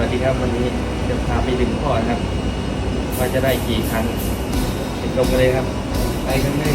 วัสดีครับวันนี้จะพาไปดึงพ่อนะครับว่าจะได้กี่ครั้งติดลมกันเลยครับ ไปกันเลย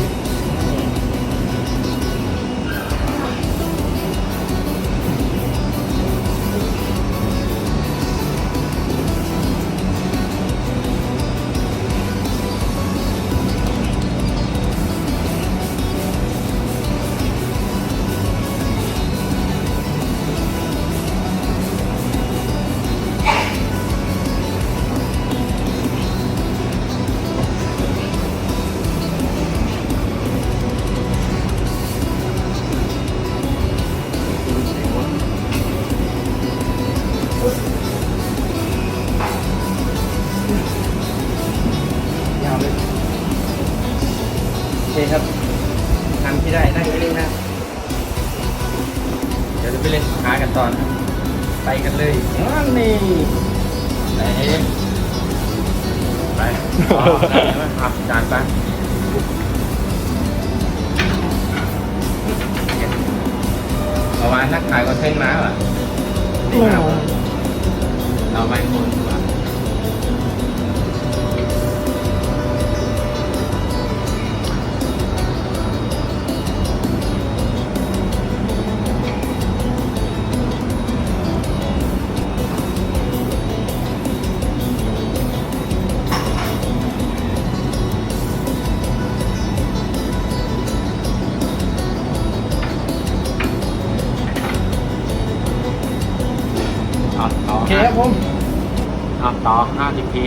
โอเคครับทำที่ได้ได้ไปเลยนะเดี๋ยวจะไปเล่นหากันตอนครับไปกันเลยว้าวนี่ไหนไปอ๋อได้ไหมอะจานไปประมาณนักขายก็เท่งมาว่ะดีมากว่ะเราไปคนดีกว่า ต่อโอเคครับผมเอาต่อห้าสิบที